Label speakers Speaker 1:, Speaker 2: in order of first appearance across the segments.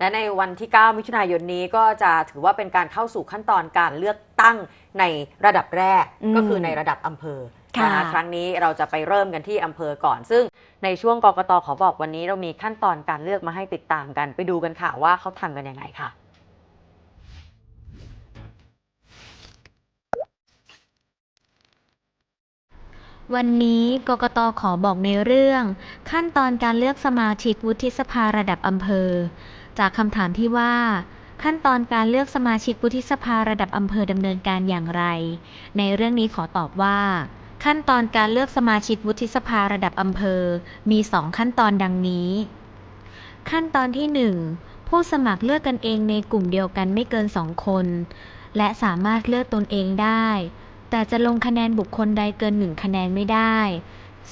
Speaker 1: และในวันที่ 9 มิถุนายนนี้ก็จะถือว่าเป็นการเข้าสู่ขั้นตอนการเลือกตั้งในระดับแรก
Speaker 2: อืม
Speaker 1: ก็คือในระดับอำเภอ
Speaker 2: ค่ะ
Speaker 1: นะคะครั้งนี้เราจะไปเริ่มกันที่อำเภอก่อน ซึ่งในช่วงกกตขอบอกวันนี้เรามีขั้นตอนการเลือกมาให้ติดตามกัน ไปดูกันค่ะว่าเขาทำกันยังไงค่ะ
Speaker 3: วันนี้กกตขอบอกในเรื่อง ขั้นตอนการเลือกสมาชิกวุฒิสภาระดับอำเภอ จากคำถามที่ว่า ขั้นตอนการเลือกสมาชิกวุฒิสภาระดับอำเภอดำเนินการอย่างไร ในเรื่องนี้ขอตอบว่า ขั้นตอนการเลือกสมาชิกวุฒิสภาระดับอำเภอ มี 2 ขั้นตอนดังนี้ ขั้นตอนที่ 1 ผู้สมัครเลือกกันเองในกลุ่มเดียวกันไม่เกิน 2 คน และสามารถเลือกตนเองได้ แต่จะลงคะแนนบุคคลใดเกิน 1 คะแนนไม่ได้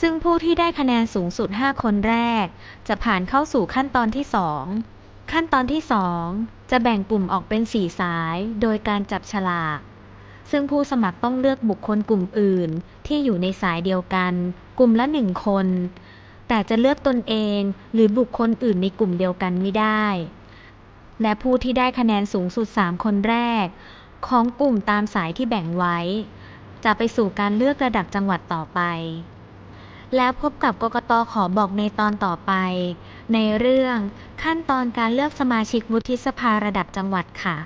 Speaker 3: ซึ่งผู้ที่ได้คะแนนสูงสุด 5 คนแรก จะผ่านเข้าสู่ขั้นตอนที่ 2 ขั้นตอนที่ 2 จะแบ่งกลุ่มออกเป็น 4 สาย โดยการจับฉลาก ซึ่งผู้สมัครต้องเลือกบุคคลกลุ่มอื่น ที่อยู่ในสายเดียวกัน กลุ่มละ 1 คน แต่จะเลือกตนเองหรือบุคคลอื่นในกลุ่มเดียวกันไม่ได้ และผู้ที่ได้คะแนนสูงสุด 3 คนแรก ของกลุ่มตามสายที่แบ่งไว้ จะไปสู่การเลือกระดับจังหวัดต่อไป แล้วพบกับกกตขอบอกในตอนต่อไป ในเรื่องขั้นตอนการเลือกสมาชิกวุฒิสภาระดับจังหวัดค่ะ